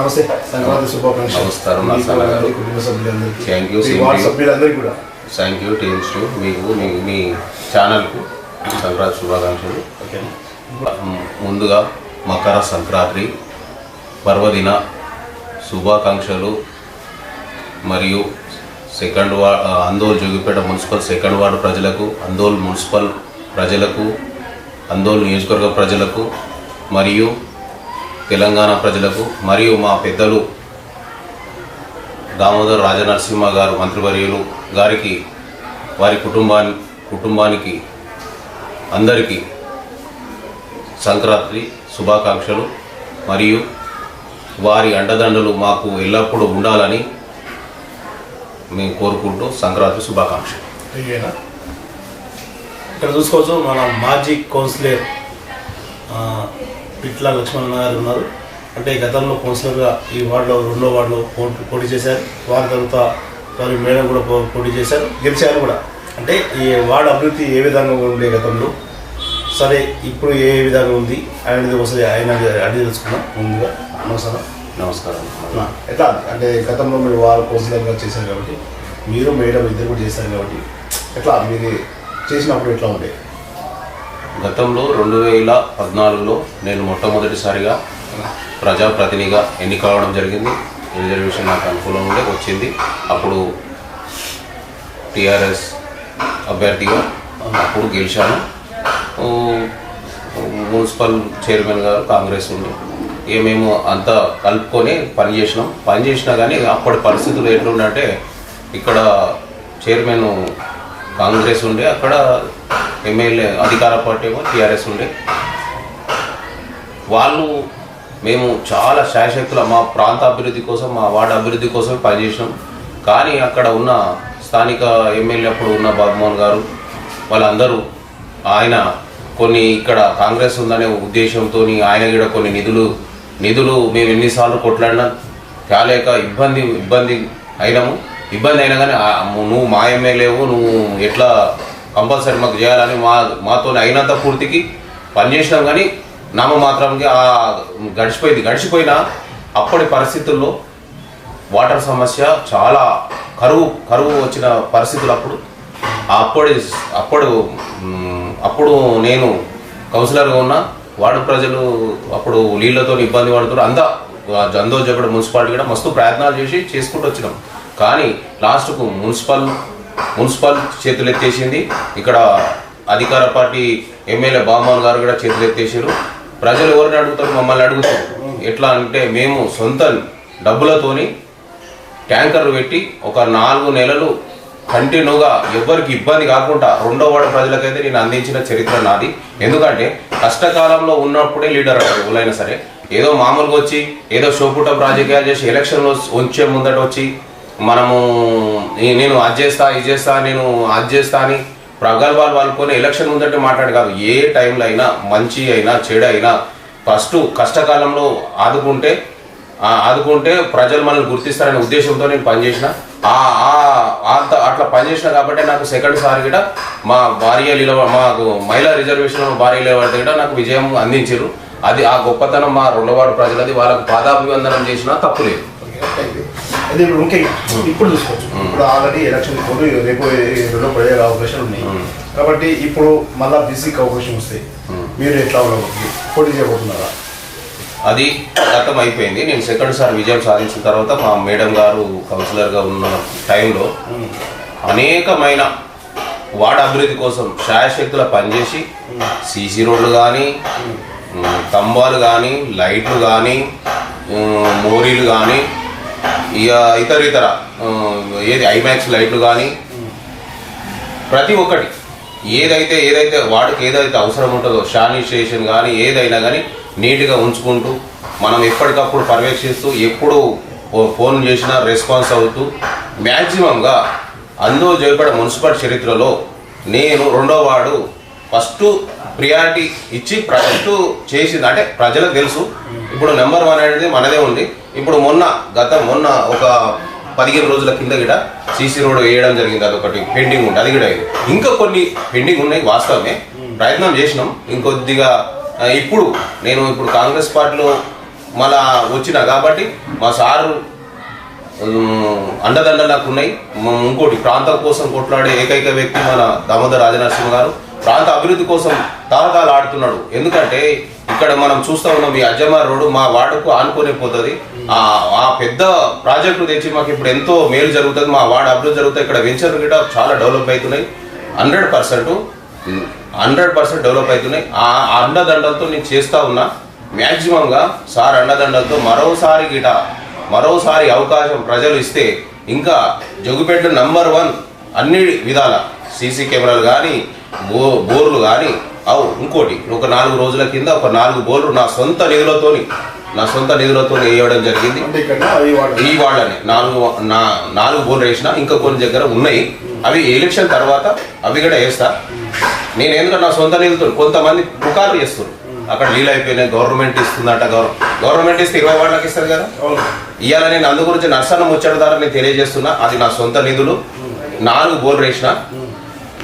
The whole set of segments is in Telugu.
నమస్తే సంక్రాంతి శుభాకాంక్షలు. నమస్కారం, కుటుంబ సభ్యులందరికీ మీ same వార్డు. సభ్యులందరికీ కూడా. థ్యాంక్ యూ టీమ్స్ టు మీకు మీ మీ ఛానల్కు సంక్రాంతి శుభాకాంక్షలు. ముందుగా మకర సంక్రాంతి పర్వదిన శుభాకాంక్షలు. మరియు second ward Andol Jogipet municipal second ward ప్రజలకు అందోల్ మున్సిపల్ ప్రజలకు అందోల్ నియోజకవర్గ ప్రజలకు మరియు తెలంగాణ ప్రజలకు మరియు మా పెద్దలు దామోదర్ రాజనరసింహ గారు మంత్రివర్యులు గారికి వారి కుటుంబాన్ని కుటుంబానికి అందరికీ సంక్రాంతి శుభాకాంక్షలు. మరియు వారి అండదండలు మాకు ఎల్లప్పుడూ ఉండాలని మేము కోరుకుంటూ సంక్రాంతి శుభాకాంక్షలు. ఇక్కడ చూసుకోవచ్చు మన మాజీ కౌన్సిలర్ పిట్ల లక్ష్మణ్ గారు ఉన్నారు. అంటే గతంలో కౌన్సిలర్గా ఈ వార్డులో రెండో వార్డులో పోటీ పోటీ చేశారు. వారి తర్వాత వారి మేడం కూడా పో- పోటీ చేశారు. గెలిచారు కూడా. అంటే ఈ వార్డు అభివృద్ధి ఏ విధంగా ఉండే గతంలో? సరే ఇప్పుడు ఏ విధంగా ఉంది? అనేది ఒకసారి ఆయన అడిగి తెలుసుకున్నాం ముందుగా నమస్కారం. నమస్కారం. ఎట్లా? అంటే గతంలో మీరు వారు కౌన్సిలర్గా చేశారు కాబట్టి మీరు మేడం ఇద్దరు కూడా చేశారు కాబట్టి ఎట్లా? మీరు చేసినప్పుడు ఎట్లా ఉండే? గతంలో రెండు వేల పద్నాలుగులో నేను మొట్టమొదటిసారిగా ప్రజాప్రతినిధిగా ఎన్నిక కావడం జరిగింది రిజర్వేషన్ నాకు అనుకూలంగా ఉండే వచ్చింది. అప్పుడు టిఆర్ఎస్ అభ్యర్థిగా అప్పుడు గెలిచాను. మున్సిపల్ చైర్మన్ గారు కాంగ్రెస్ ఉండి ఇక మేము అంతా కలుపుకొని పని చేసినాం. పని చేసినా కానీ అప్పటి పరిస్థితులు ఎట్లుండంటే ఇక్కడ చైర్మన్ కాంగ్రెస్ ఉండే అక్కడ ఎమ్మెల్యే అధికార పార్టీ ఏమో టీఆర్ఎస్ ఉండే. వాళ్ళు మేము చాలా శాయశక్తుల మా ప్రాంత అభివృద్ధి కోసం మా వార్డు అభివృద్ధి కోసం పనిచేసినాం. కానీ అక్కడ ఉన్న స్థానిక ఎమ్మెల్యే అప్పుడు ఉన్న బాబుమోహన్ గారు వాళ్ళందరూ ఆయన కొన్ని ఇక్కడ కాంగ్రెస్ ఉందనే ఉద్దేశంతో ఆయన కూడా కొన్ని నిధులు నిధులు మేము ఎన్నిసార్లు కొట్లాడినా. కాలేక ఇబ్బంది ఇబ్బంది అయినాము. ఇబ్బంది అయినా కానీ నువ్వు మా ఎమ్మెల్యేవు నువ్వు ఎట్లా కంపల్సరీ మాకు చేయాలని మా మాతో అయినంత పూర్తికి పనిచేసినాం కానీ నామ మాత్రంకి ఆ గడిచిపోయింది. గడిచిపోయినా అప్పటి పరిస్థితుల్లో వాటర్ సమస్య చాలా కరువు కరువు వచ్చిన పరిస్థితులు అప్పుడు. అప్పటి అప్పుడు అప్పుడు నేను కౌన్సిలర్గా ఉన్న వార్డు ప్రజలు అప్పుడు నీళ్ళతో ఇబ్బంది పడుతున్నారు. అంతా జందో జగడ మున్సిపాలిటీ కూడా మస్తు ప్రయత్నాలు చేసి చేసుకుంటూ వచ్చినాం. కానీ లాస్ట్కు మున్సిపల్ మున్సిపల్ చేతులు ఎత్తేసింది ఇక్కడ అధికార పార్టీ ఎమ్మెల్యే బామోహన్ గారు కూడా చేతులు ఎత్తేసారు ప్రజలు ఎవరిని అడుగుతారు మమ్మల్ని అడుగుతారు. ఎట్లా అంటే మేము సొంత డబ్బులతోని ట్యాంకర్లు పెట్టి ఒక నాలుగు నెలలు కంటిన్యూగా ఎవ్వరికి ఇబ్బంది కాకుండా రెండో వార్డు ప్రజలకైతే నేను అందించిన చరిత్ర నాది. ఎందుకంటే కష్టకాలంలో ఉన్నప్పుడే లీడర్ అంటారు ఎవరైనా సరే. ఏదో మామూలుగా వచ్చి ఏదో షోపుటం రాజకీయాలు చేసి ఎలక్షన్లో వచ్చే ముందట వచ్చి మనము నేను అది చేస్తా ఇది చేస్తా నేను అది చేస్తా అని ప్రగల్భాలు వాళ్ళుకొని ఎలక్షన్ ముందటే మాట్లాడు కాదు ఏ టైంలో అయినా మంచి అయినా చెడు అయినా ఫస్ట్ కష్టకాలంలో ఆదుకుంటే ఆదుకుంటే ప్రజలు మనల్ని గుర్తిస్తారనే ఉద్దేశంతో నేను పనిచేసిన. ఆ అంత అట్లా పనిచేసిన కాబట్టి నాకు సెకండ్ సారి కూడా మా భార్య నిలవ మాకు మహిళా రిజర్వేషన్ భార్య నిలబడితే కూడా నాకు విజయం అందించారు. అది ఆ గొప్పతనం మా రెండవాడు ప్రజలది వాళ్ళకు పాదాభివందనం చేసినా తప్పులేదు అదే ఇప్పుడు ముఖ్యంగా ఇప్పుడు చూసుకోవచ్చు. ఇప్పుడు ఆల్రెడీ ఎలక్షన్ కోడ్ రేపు రెండో పడే అవకాశాలు ఉన్నాయి. కాబట్టి ఇప్పుడు మళ్ళా బీసీకి అవకాశం వస్తాయి మీరు ఎట్లా పోటీ చేయబోతున్నారా? అది గతం అయిపోయింది నేను సెకండ్ సారి విజయం సాధించిన తర్వాత మా మేడం గారు కౌన్సిలర్గా ఉన్న టైంలో అనేకమైన వార్డు అభివృద్ధి కోసం శాయశక్తుల పనిచేసి సీసీ రోడ్లు కానీ స్తంభాలు కానీ లైట్లు కానీ మోరీలు కానీ ఇక ఇతర ఇతర ఏది ఐమాక్స్ లైట్లు కానీ ప్రతి ఒక్కటి ఏదైతే ఏదైతే వాడికి ఏదైతే అవసరం ఉంటుందో శానిటైజేషన్ కానీ ఏదైనా కానీ నీట్గా ఉంచుకుంటూ మనం ఎప్పటికప్పుడు పర్యవేక్షిస్తూ ఎప్పుడు ఫోన్ చేసినా రెస్పాన్స్ అవుతూ మ్యాక్సిమంగా అందో జయపడ మున్సిపల్ చరిత్రలో నేను రెండో వాడు ఫస్ట్ ప్రియారిటీ ఇచ్చి ఫస్ట్ చేసింది. అంటే ప్రజలకు తెలుసు. ఇప్పుడు నెంబర్ వన్ అనేది మనదే ఉంది. ఇప్పుడు మొన్న గత మొన్న ఒక పదిహేను రోజుల కింద కూడా సీసీ రోడ్ వేయడం జరిగింది. అదొకటి పెండింగ్ ఉంది. అది కూడా ఇంకా కొన్ని పెండింగ్ ఉన్నాయి వాస్తవమే. ప్రయత్నం చేసినాం. ఇంకొద్దిగా ఇప్పుడు నేను ఇప్పుడు కాంగ్రెస్ పార్టీలో మళ్ళా వచ్చిన కాబట్టి మా సారు ఉమ్, అండదండలు నాకు ఉన్నాయి ఇంకోటి ప్రాంతం కోసం కొట్లాడే ఏకైక వ్యక్తి మన దామోదర్ రాజనరసింహ గారు. ప్రాంత అభివృద్ధి కోసం తారకాలు ఆడుతున్నాడు. ఎందుకంటే ఇక్కడ మనం చూస్తా ఉన్నాం ఈ అజ్జమార్ రోడ్డు మా వార్డుకు ఆనుకునే పోతుంది. ఆ పెద్ద ప్రాజెక్టు తెచ్చి మాకు ఇప్పుడు ఎంతో మేలు జరుగుతుంది. మా వాడ అభివృద్ధి జరుగుతుంది. ఇక్కడ వెంచర్ గిట చాలా డెవలప్ అవుతున్నాయి. Hundred percent hundred percent develop అవుతున్నాయి. ఆ అండదండలతో నేను చేస్తా ఉన్నా. మ్యాక్సిమంగా సార్ అండదండలతో మరోసారి గిట మరోసారి అవకాశం ప్రజలు ఇస్తే ఇంకా జగుపేట నంబర్ వన్ అన్ని విధాల సీసీ కెమెరాలు కానీ బో బోర్లు కానీ అవు ఇంకోటి ఒక నాలుగు రోజుల కింద ఒక నాలుగు బోర్లు నా సొంత నిధులతోని నా సొంత నిధులతో వేయడం జరిగింది. ఈ వాళ్ళని. నాలుగు నా నాలుగు బోర్లు వేసిన ఇంకా కొన్ని దగ్గర ఉన్నాయి. అవి ఎలక్షన్ తర్వాత అవి కూడా వేస్తా. నేను ఎందుకంటే నా సొంత నిధులతో కొంతమంది పుకార్లు చేస్తారు అక్కడ నీళ్ళు అయిపోయినాయి గవర్నమెంట్ ఇస్తుందట గవర్ గవర్నమెంట్ ఇస్తే ఇరవై వాళ్ళకి ఇస్తుంది కదా? ఇవాళ నేను అందు గురించి నర్సన్న ముచ్చట ద్వారా నేను తెలియజేస్తున్నా అది నా సొంత నిధులు. నాలుగు బోర్లు వేసిన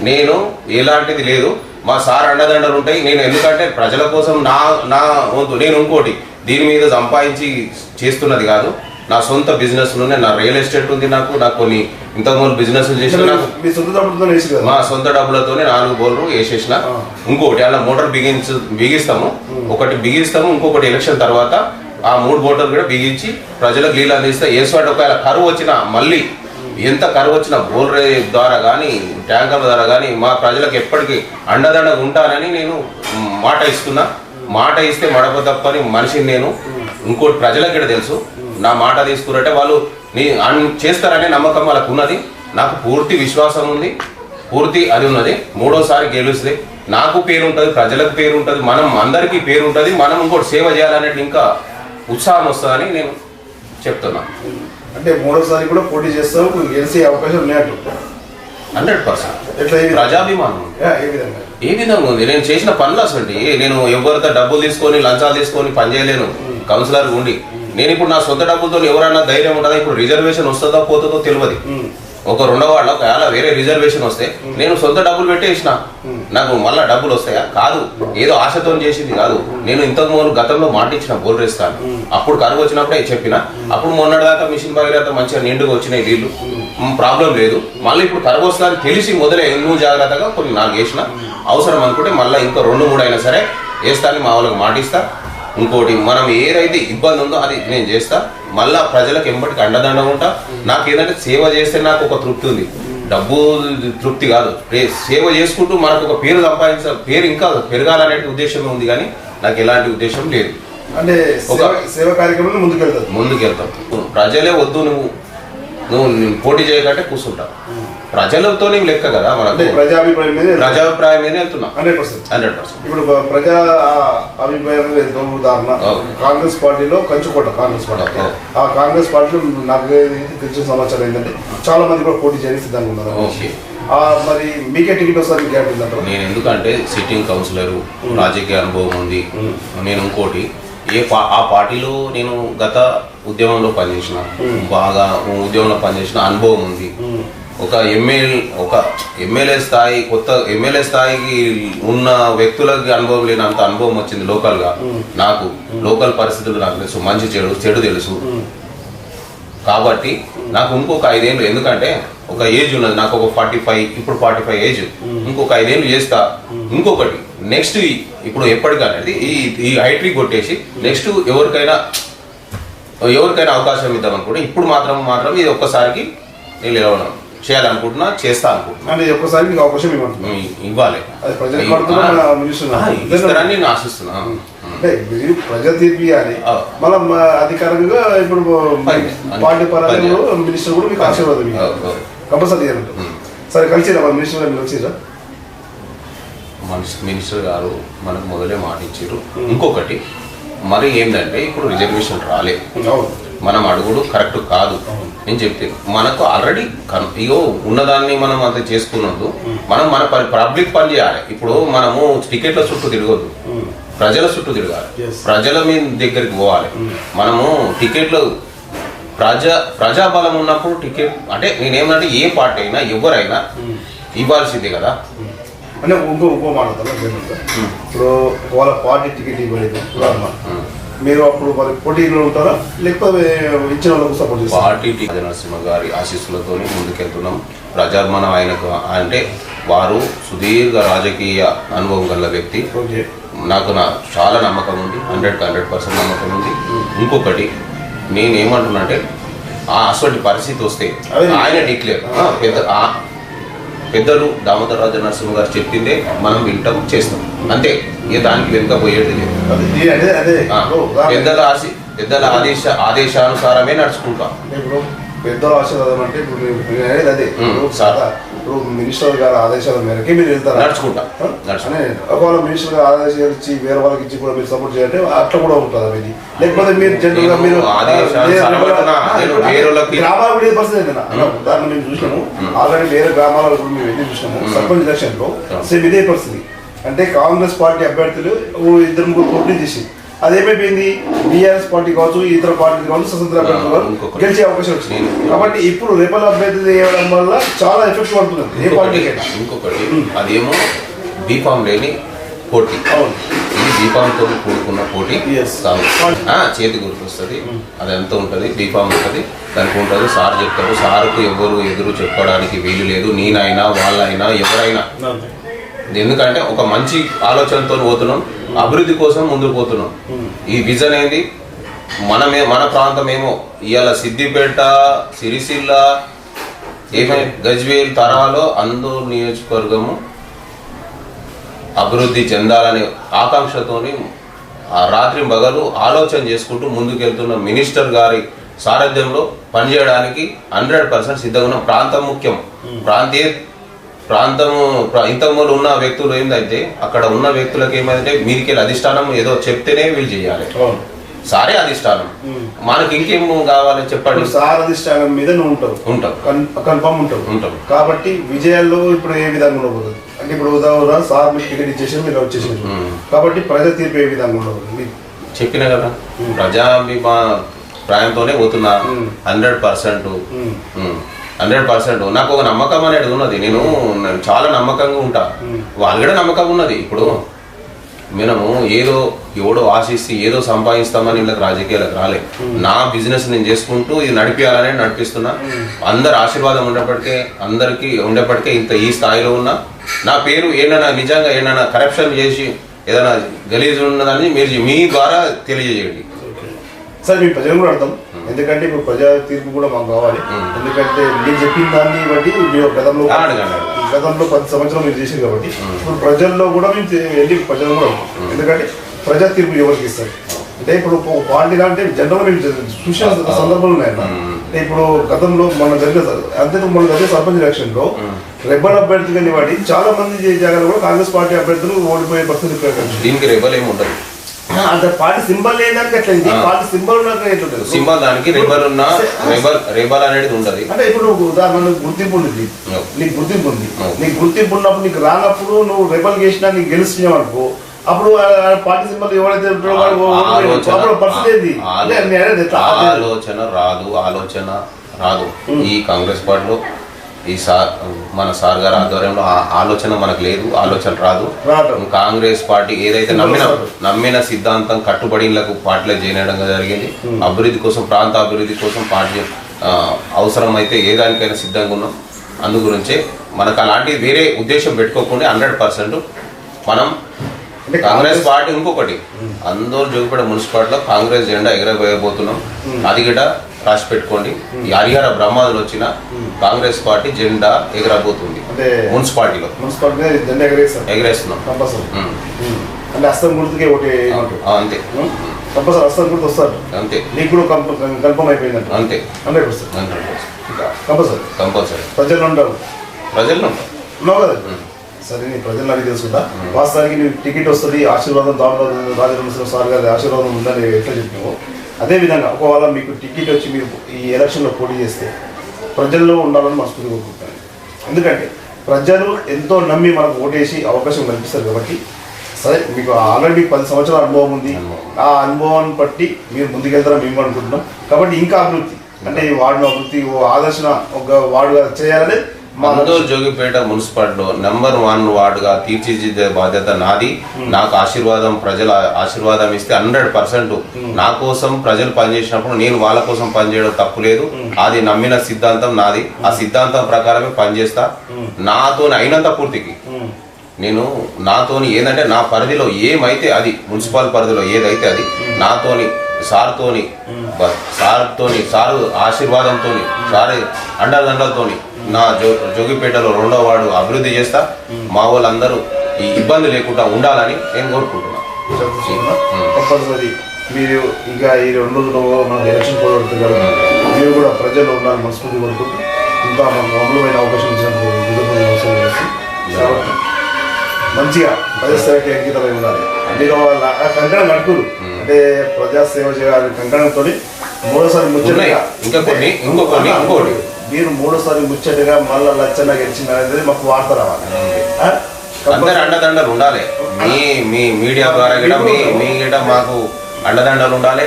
నేను ఎలాంటిది లేదు. మా సార్ అండదండలు ఉంటాయి. నేను ఎందుకంటే ప్రజల కోసం నా నా వంతు నేను ఇంకోటి దీని మీద సంపాదించి చేస్తున్నది కాదు. నా సొంత బిజినెస్ ఉన్నాయి నా రియల్ ఎస్టేట్ ఉంది నాకు నాకు కొన్ని ఇంతకుముందు బిజినెస్ చేసిన మీ సొంత డబ్బులతోనే నాలుగు బోర్లు వేసేసిన. ఇంకోటి అలా మోటార్ బిగించు బిగిస్తాము. ఒకటి బిగిస్తాము ఇంకొకటి ఎలక్షన్ తర్వాత ఆ మూడు మోటార్లు కూడా బిగించి ప్రజలకు నీళ్ళు అందిస్తే ఏసువాటి ఒకవేళ కరువు వచ్చినా మళ్ళీ ఎంత కరువు వచ్చిన బోర్రే ద్వారా కానీ ట్యాంకర్ ద్వారా కానీ మా ప్రజలకు ఎప్పటికీ అండదండగా ఉంటానని నేను మాట ఇస్తున్నా. మాట ఇస్తే మడప తప్పని మనిషిని నేను. ఇంకోటి ప్రజలకు కూడా తెలుసు. నా మాట తీసుకురంటే వాళ్ళు నీ చేస్తారనే నమ్మకం వాళ్ళకు ఉన్నది. నాకు పూర్తి విశ్వాసం ఉంది. పూర్తి అది ఉన్నది. మూడోసారి గెలుస్తుంది నాకు పేరు ఉంటుంది ప్రజలకు పేరు ఉంటుంది మనం అందరికీ పేరు ఉంటుంది మనం ఇంకోటి సేవ చేయాలనేది ఇంకా ఉత్సాహం వస్తుందని నేను చెప్తున్నాను అంటే మూడోసారి కూడా పోటీ చేస్తావు గెలిచే అవకాశం ఉన్నట్టు. Hundred percent. ఎట్లా ఏ విధంగా? ప్రజాభిమానం. యా, ఏ విధంగా? ఏ విధంగా ఉంది? నేను చేసిన పనులు అసలు నేను ఎవరితో డబ్బులు తీసుకొని లంచాలు తీసుకొని పని చేయలేను. కౌన్సిలర్ ఉండి. నేను ఇప్పుడు నా సొంత డబ్బులతో ఎవరైనా ధైర్యం ఉంటుందా? ఇప్పుడు రిజర్వేషన్ వస్తుందో పోతుందో తెలియదు. ఉమ్. ఒక రెండో వాళ్ళ ఒకవేళ వేరే రిజర్వేషన్ వస్తే నేను సొంత డబ్బులు పెట్టేసిన నాకు మళ్ళీ డబ్బులు వస్తాయా? కాదు. ఏదో ఆశతో చేసింది కాదు. నేను ఇంతకు ముందు గతంలో మాట ఇచ్చిన బోల్ రేస్తాను అప్పుడు కరువు వచ్చినప్పుడే చెప్పిన అప్పుడు మొన్నటిదాకా మిషన్ భగీరథ మంచిగా నిండుగా వచ్చినాయి నీళ్ళు. ప్రాబ్లం లేదు. మళ్ళీ ఇప్పుడు కరువు వస్తుందని తెలిసి మొదలే నువ్వు జాగ్రత్తగా కొన్ని నాలుగు వేసిన. అవసరం అనుకుంటే మళ్ళీ ఇంకా రెండు మూడు అయినా సరే వేస్తానని మా వాళ్ళకి మాటిస్తా. ఇంకోటి మనం ఏదైతే ఇబ్బంది ఉందో అది నేను చేస్తా. మళ్ళా ప్రజలకు ఎంబటికి అండదండ ఉంటా. నాకు ఏంటంటే సేవ చేస్తే నాకు ఒక తృప్తి ఉంది. డబ్బు తృప్తి కాదు. సేవ చేసుకుంటూ మనకు ఒక పేరు సంపాదించ పేరు ఇంకా పెరగాలనే ఉద్దేశమే ఉంది కానీ నాకు ఎలాంటి ఉద్దేశం లేదు. అంటే ఒక- సేవ కార్యక్రమంలో ముందుకు వెళ్తారు ముందుకెళ్తాం. ప్రజలే వద్దు నువ్వు. నువ్వు పోటీ చేయకంటే కూర్చుంటా. ప్రజలతో లెక్క కదా మనకు? ప్రజాభిప్రాయం మీద ప్రజాభిప్రాయం మీద వెళ్తున్నా. Hundred percent. Hundred percent. ఇప్పుడు ప్ర- ప్రజా అభిప్రాయం ఎంతో ఉదాహరణ. కాంగ్రెస్ పార్టీలో కంచుకోట కాంగ్రెస్ పార్టీ. ఆ కాంగ్రెస్ పార్టీలో నాకు తెలిసిన సమాచారం ఏంటంటే చాలా మంది కూడా పోటీ చేయడానికి సిద్ధంగా ఉన్నారు మరి మీకే టికెట్ వస్తుంది గ్యాప్ ఉందంటారు నేను ఎందుకంటే సిట్టింగ్ కౌన్సిలర్ రాజకీయ అనుభవం ఉంది. నేను ఇంకోటి ఏ పా ఆ పార్టీలో నేను గత ఉద్యమంలో పనిచేసిన బాగా ఉద్యమంలో పనిచేసిన అనుభవం ఉంది. ఒక ఎమ్మెల్యే ఒక ఎమ్మెల్యే స్థాయి కొత్త ఎమ్మెల్యే స్థాయికి ఉన్న వ్యక్తులకి అనుభవం లేనంత అనుభవం వచ్చింది లోకల్గా. నాకు లోకల్ పరిస్థితులు నాకు తెలుసు మంచి చెడు చెడు తెలుసు. కాబట్టి నాకు ఇంకొక ఐదేళ్ళు ఎందుకంటే ఒక ఏజ్ ఉన్నది నాకు ఒక ఫార్టీ ఫైవ్ ఇప్పుడు ఫార్టీ ఫైవ్ ఏజ్. ఇంకొక ఐదేళ్ళు చేస్తా. ఇంకొకటి నెక్స్ట్ ఇప్పుడు ఎప్పటికనేది ఈ ఈ ఐటీ కొట్టేసి నెక్స్ట్ ఎవరికైనా ఎవరికైనా అవకాశం ఇద్దాం అనుకుంటే ఇప్పుడు మాత్రం మాత్రం ఇది ఒక్కసారికి నేను నిలవడం చేయాలనుకుంటున్నా చేస్తా అనుకుంటున్నా. అంటే ఒక్కసారి మీకు అవకాశం ఇవ్వండి. ఇవ్వాలి. ఇస్తారని నేను ఆశిస్తున్నా. అంటే మీరు ప్రజా తీర్పు ఇవ్వాలి ఆ. మళ్ళీ అధికారికంగా ఇప్పుడు. పార్టీ పరంగా. మినిస్టర్ కూడా మీకు ఆశీర్వాదం. కంపల్సరీ. సరే కలిసిరా మన మినిస్టర్ గారు మినిస్టర్ గారు మనకు మొదలే మాట ఇచ్చారు. ఇంకొకటి మరి ఏంటంటే ఇప్పుడు రిజర్వేషన్ రాలే. అవును. మనం అడుగుడు కరెక్ట్ కాదు. నేను చెప్తాను మనకు ఆల్రెడీ ఇగో ఉన్నదాన్ని మనం అంత చేసుకున్నది మనం మన పని పబ్లిక్ పని చేయాలి. ఇప్పుడు మనము టికెట్ల చుట్టూ తిరగొద్దు. ఉమ్. ప్రజల చుట్టూ తిరగాలి. ప్రజల మీద దగ్గరికి పోవాలి. మనము టికెట్లు ప్రజా ప్రజాబలం ఉన్నప్పుడు టికెట్ అంటే నేనేమంటే ఏ పార్టీ అయినా ఎవరైనా ఇవ్వాల్సిందే కదా. అంటే ఇంకో ఇంకో జనరల్గా ఇప్పుడు వాళ్ళ పార్టీ టికెట్ ఇవ్వలేదు. మీరు అప్పుడు మరి పోటీలో ఉంటారా? లేకపోతే ఇచ్చిన వాళ్ళకు సపోర్ట్ చేస్తారా? పార్టీ. నరసింహ గారి ఆశీస్సులతో ముందుకెళ్తున్నాం. ప్రజాభిమానం ఆయనకు అంటే వారు సుదీర్ఘ రాజకీయ అనుభవం గల వ్యక్తి. నాకు నా చాలా నమ్మకం ఉంది. హండ్రెడ్ హండ్రెడ్ పర్సెంట్ నమ్మకం ఉంది. ఇంకొకటి నేను ఏమంటున్నా అంటే ఆ అసలు పరిస్థితి వస్తే. ఆయన డిక్లేర్ పెద్ద పెద్దలు దామోదర రాజ నరసింహ గారు చెప్పిందే మనం వింటాం చేస్తాం. అంతే. ఇక దానికి వెనుక పోయేది లేదు పెద్దల ఆశ పెద్దల ఆదేశ ఆదేశానుసారమే నడుచుకుంటాం. పెద్దల ఆశీర్వాదం అంటే ఇప్పుడు అదే. సార్. ఇప్పుడు మినిస్టర్ గారి ఆదేశాల మేరకే మీరు వెళ్తారా? నడుచుకుంటా. ఒకవేళ మినిస్టర్ గారు ఆదేశాలు ఇచ్చి వేరే వాళ్ళకి ఇచ్చి కూడా మీరు సపోర్ట్ చేయాలంటే అట్లా కూడా ఉంటుంది అది లేకపోతే మీరు జనరల్గా నేను మీరు గ్రామాల విడే పరిస్థితి ఏంటన్నా ఉదాహరణ మేము చూసినాము ఆల్రెడీ వేరే గ్రామాలలో కూడా మేము వెళ్ళి చూసినాము సర్పంచ్ ఎలక్షన్లో సేమ్ ఇదే పరిస్థితి. అంటే కాంగ్రెస్ పార్టీ అభ్యర్థులు ఇద్దరు ముగ్గురు పోటీ చేసి అదేమైపోయింది? బీఆర్ఎస్ పార్టీ కావచ్చు ఇతర పార్టీ కావచ్చు స్వతంత్ర కావచ్చు ఇంకొకటి. గెలిచే అవకాశం వచ్చింది. కాబట్టి ఇప్పుడు రేపల అభ్యర్థి చేయడం వల్ల చాలా ఎఫెక్ట్ పడుతుంది. ఏ పార్టీకైనా ఇంకొకటి అదేమో బీఫామ్ లేని పోటీ. ఇది బీఫామ్తో కూడుకున్న పోటీ. చేతి గుర్తొస్తుంది. అది ఎంత ఉంటుంది? బీఫామ్ ఉంటుంది. దానికి ఉంటుంది సార్ చెప్తారు. సార్కు ఎవరు ఎదురు చెప్పడానికి వీలు లేదు. నేనైనా వాళ్ళైనా ఎవరైనా. ఎందుకంటే ఒక మంచి ఆలోచనతో పోతున్నాం. అభివృద్ధి కోసం ముందుకు పోతున్నాం. ఈ విజన్ ఏంది? మనమే మన ప్రాంతం ఏమో ఇవాళ సిద్దిపేట సిరిసిల్ల ఏమే గజ్వేల్ తరహాలో అందరూ నియోజకవర్గము అభివృద్ధి చెందాలనే ఆకాంక్షతోని ఆ రాత్రి బగలు ఆలోచన చేసుకుంటూ ముందుకెళ్తున్న మినిస్టర్ గారి సారథ్యంలో పనిచేయడానికి హండ్రెడ్ పర్సెంట్ సిద్ధంగా ఉన్నాం. ప్రాంతం ముఖ్యం. ప్రాంతీయ ప్రాంతము ప్ర- ఇంతకుముందు ఉన్న వ్యక్తులు ఏంటంటే అక్కడ ఉన్న వ్యక్తులకు ఏమైందంటే మీదికెళ్ళి అధిష్టానం ఏదో చెప్తేనే వీళ్ళు చేయాలి. సారే అధిష్టానం. మనకి ఇంకేం కావాలి చెప్పండి? సార్ అధిష్టానం మీద నువ్వు ఉంటావు కన్ఫర్మ్ ఉంటావు ఉంటాం. కాబట్టి విజయాల్లో ఇప్పుడు ఏ విధంగా ఉండబోతుంది అంటే ఇప్పుడు ఉదాహరణ సార్ మీకు టికెట్ ఇచ్చేసి మీరు వచ్చేసి మ్మ్. కాబట్టి ప్రజా తీర్పు ఏ విధంగా మీకు చెప్పిన కదా? ప్రజాభిమా ప్రాయంతోనే పోతున్నా. Hundred percent. Hundred percent. నాకు ఒక నమ్మకం అనేది ఉన్నది. నేను నేను చాలా నమ్మకంగా ఉంటా. వాళ్ళు కూడా నమ్మకం ఉన్నది. ఇప్పుడు మనము ఏదో ఎవడో ఆశిస్తే ఏదో సంపాదిస్తామని వీళ్ళకి రాజకీయాలకు రాలే. నా బిజినెస్ నేను చేసుకుంటూ ఇది నడిపించాలనే నడిపిస్తున్నా. అందరు ఆశీర్వాదం ఉండేప్పటికే అందరికీ ఉండేప్పటికే ఇంత ఈ స్థాయిలో ఉన్నా. నా పేరు ఏదైనా నిజంగా ఏదైనా కరప్షన్ చేసి ఏదైనా గలీజ్ ఉన్నదని మీరు మీ ద్వారా తెలియజేయండి. సార్ మీ ప్రజలు కూడా అర్థం. ఎందుకంటే ఇప్పుడు ప్రజా తీర్పు కూడా మాకు కావాలి. ఎందుకంటే మీరు చెప్పిన దాన్ని బట్టి మీరు గతంలో. గతంలో పది సంవత్సరం మీరు చేసింది కాబట్టి ఇప్పుడు ప్రజల్లో కూడా మేము వెళ్ళి ప్రజలు కూడా. ఎందుకంటే ప్రజా తీర్పు ఎవరికి ఇస్తారు? అంటే ఇప్పుడు పార్టీ అంటే జనరల్ మేము చూసిన సందర్భాలు ఉన్నాయి అన్న. అంటే ఇప్పుడు గతంలో మన జరిగిన అంతే మన జరిగిన సర్పంచ్ ఎలక్షన్లో రెబ్బల్ అభ్యర్థులు నిలబడి చాలా మంది జాగాలో కూడా కాంగ్రెస్ పార్టీ అభ్యర్థులు ఓడిపోయే పరిస్థితి. దీనికి రెబల్ ఏమి ఉండదు. అంత పార్టీ సింబల్ లేదానికి సింబల్ ఉన్నట్టు ఎట్లుంటుంది సింబల్ దానికి రెబల్ ఉన్న రెబల్ రెబల్ అనేది ఉండదు. అంటే ఇప్పుడు ఉదాహరణ గుర్తింపు ఉంది. నీకు. గుర్తింపు ఉంది. నీకు గుర్తింపు ఉన్నప్పుడు నీకు రానప్పుడు నువ్వు రెబల్ చేసినా నీకు గెలిచినావు అనుకో అప్పుడు పార్టీ సింబల్ ఎవరైతే ఆలోచన రాదు ఆలోచన రాదు. ఈ కాంగ్రెస్ పార్టీలో ఈ సార్ మన సార్ గారి ఆధ్వర్యంలో ఆలోచన మనకు లేదు ఆలోచన రాదు. కాంగ్రెస్ పార్టీ ఏదైతే నమ్మిన నమ్మిన సిద్ధాంతం కట్టుబడిలకు పార్టీలో చేయడం జరిగింది. అభివృద్ధి కోసం ప్రాంత అభివృద్ధి కోసం పార్టీ అవసరమైతే ఏ దానికైనా సిద్ధంగా ఉన్నాం. అందు గురించే మనకు అలాంటి వేరే ఉద్దేశం పెట్టుకోకుండా హండ్రెడ్ పర్సెంట్ మనం కాంగ్రెస్ పార్టీ ఇంకొకటి. అందరూ జోగిపేట మున్సిపాలిటీలో కాంగ్రెస్ జెండా ఎగరవేయబోతున్నాం అది కూడా రాసి పెట్టుకోండి. ఈ హరిహర బ్రహ్మాదులు వచ్చిన కాంగ్రెస్ పార్టీ జెండా ఎగరబోతుంది. అంటే మున్సిపాలిటీలో. మున్సిపాలిటీ జెండా ఎగరేస్తారు. ఎగరేస్తున్నాం. అంటే అస్తం గుర్తుకే ఒకటి అంతే. కంపల్సరీ అస్తం గుర్తు వస్తారు. అంతే. నీకు కూడా కన్ఫర్మ్ అయిపోయిందంట అంతే. Hundred percent. కంపల్సరీ. కంపల్సరీ. ప్రజలు ఉంటారు. ప్రజల్లో ఉన్నావు కదా? సరే నీ ప్రజలు అడిగి తెలుసుకుంటా. వాస్తవానికి నీకు టికెట్ వస్తుంది ఆశీర్వాదం దామోదర రాజరామేశ్వర సార్ గారి ఆశీర్వాదం ఉందని ఎట్లా చెప్పినావు? అదే విధంగా ఒకవేళ మీకు టికెట్ వచ్చి మీరు ఈ ఎలక్షన్లో పోటీ చేస్తే ప్రజల్లో ఉండాలని మనస్ఫూర్తి కోరుకుంటాను ఎందుకంటే ప్రజలు ఎంతో నమ్మి మనకు ఓటేసి అవకాశం కల్పిస్తారు కాబట్టి సరే మీకు ఆల్రెడీ పది సంవత్సరాల అనుభవం ఉంది. ఆ అనుభవాన్ని బట్టి మీరు ముందుకెళ్తారని మేము అనుకుంటున్నాం. కాబట్టి ఇంకా అభివృద్ధి అంటే ఈ వార్డును అభివృద్ధి ఓ ఆదర్శన ఒక వార్డుగా చేయాలని మందూరు జోగిపేట మున్సిపాలిటీలో నెంబర్ వన్ వార్డుగా తీర్చిదిద్దే బాధ్యత నాది. నాకు ఆశీర్వాదం ప్రజల ఆశీర్వాదం ఇస్తే హండ్రెడ్ పర్సెంట్ నా కోసం ప్రజలు పనిచేసినప్పుడు నేను వాళ్ళ కోసం పనిచేయడం తప్పు లేదు. అది నమ్మిన సిద్ధాంతం నాది. ఆ సిద్ధాంతం ప్రకారమే పనిచేస్తా. నాతో అయినంత పూర్తికి. నేను నాతోని ఏంటంటే నా పరిధిలో ఏమైతే అది మున్సిపల్ పరిధిలో ఏదైతే అది నాతోని సార్తోని సార్తోని సారు ఆశీర్వాదంతోని సార్ అండదండలతోని నా జో జోగిపేటలో రెండో వార్డు అభివృద్ధి చేస్తా. మా వాళ్ళందరూ ఈ ఇబ్బంది లేకుండా ఉండాలని నేను కోరుకుంటున్నాను మీరు ఇంకా ఈ రెండు రోజుల్లో మనకు ఎలక్షన్ పడుతుంది మీరు కూడా ప్రజలు ఉండాలని మనస్ఫూర్తి కోరుకుంటూ ఇంకా మనకు అమలమైన అవకాశం ఇచ్చినందుకు మంచిగా ప్రజాసేవకి అంకితమై ఉండాలి. మీరు వాళ్ళ కంకణం కట్టుకురు అంటే ప్రజా సేవ చేయాలి కంకణంతో మూడోసారి ఉన్నాయి. ఇంకా కొన్ని, ఇంకో కొన్ని, ఇంకోటి. మీరు మూడోసారి ముచ్చటగా మళ్ళా లచ్చన్న గెలిచిన అనేది మాకు వార్త రావాలి? అందరు అండదండలు ఉండాలి. మీ మీ మీడియా ద్వారా కూడా మీ మీ గిట మాకు అండదండలు ఉండాలి.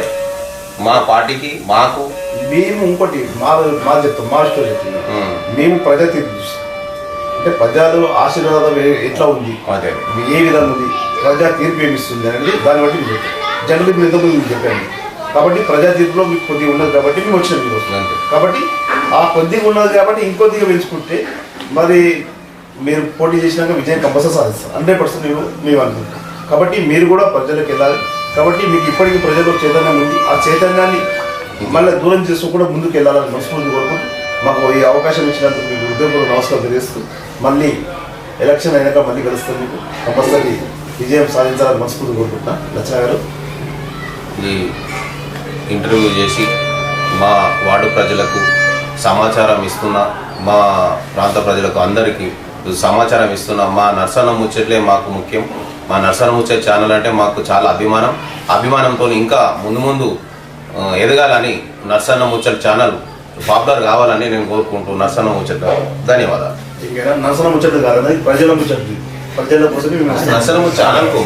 మా పార్టీకి మాకు. మేము ఇంకోటి మా మా చెప్తాం మా స్టోరీ చెప్తున్నాం మేము ప్రజా తీర్పు చూస్తాం. అంటే ప్రజలు ఆశీర్వాదం ఎట్లా ఉంది? అదే. ఏ విధంగా ఉంది? ప్రజా తీర్పు ఏమిస్తుంది అనేది దాన్ని బట్టి మీరు చెప్తాం జనరల్ మీరు చెప్పాను కాబట్టి ప్రజా తీర్పులో మీకు కొద్దిగా ఉండదు కాబట్టి మేము వచ్చినాం మీరు. కాబట్టి ఆ కొద్దిగా ఉన్నది కాబట్టి ఇంకొద్దిగా పెంచుకుంటే మరి మీరు పోటీ చేసినాక విజయం కంపల్సరీ సాధిస్తారు. హండ్రెడ్ పర్సెంట్ మేము మేము అనుకుంటాం. కాబట్టి మీరు కూడా ప్రజలకు వెళ్ళాలి. కాబట్టి మీకు ఇప్పటికీ ప్రజల్లో చైతన్యం ఉంది. ఆ చైతన్యాన్ని మళ్ళీ దూరం చేస్తూ ముందుకు వెళ్ళాలని మనస్ఫూర్తి కోరుకుంటూ మాకు ఈ అవకాశం ఇచ్చినందుకు మీకు హృదయపూర్వక నమస్కారం తెలియజేస్తూ మళ్ళీ ఎలక్షన్ అయినాక మళ్ళీ కలుస్తాం మీకు. కంపల్సరీ విజయం సాధించాలని మనస్ఫూర్తి కోరుకుంటున్నా. లచ్చన గారు. ఈ ఇంటర్వ్యూ చేసి మా వార్డు ప్రజలకు సమాచారం ఇస్తున్న మా ప్రాంత ప్రజలకు అందరికీ సమాచారం ఇస్తున్న మా నర్సన్న ముచ్చట్లే మాకు ముఖ్యం. మా నర్సన్న ముచ్చట్ ఛానల్ అంటే మాకు చాలా అభిమానం. అభిమానంతో ఇంకా ముందు ముందు ఎదగాలని నర్సన్న ముచ్చట్ ఛానల్ పాపులర్ కావాలని నేను కోరుకుంటూ నర్సన్న ముచ్చట్ ధన్యవాదాలు. నరసన ముచ్చట్లు కాదు ప్రజల ముచ్చట్లు. ప్రజల కోసమే మేము నర్సన్న ఛానల్కు.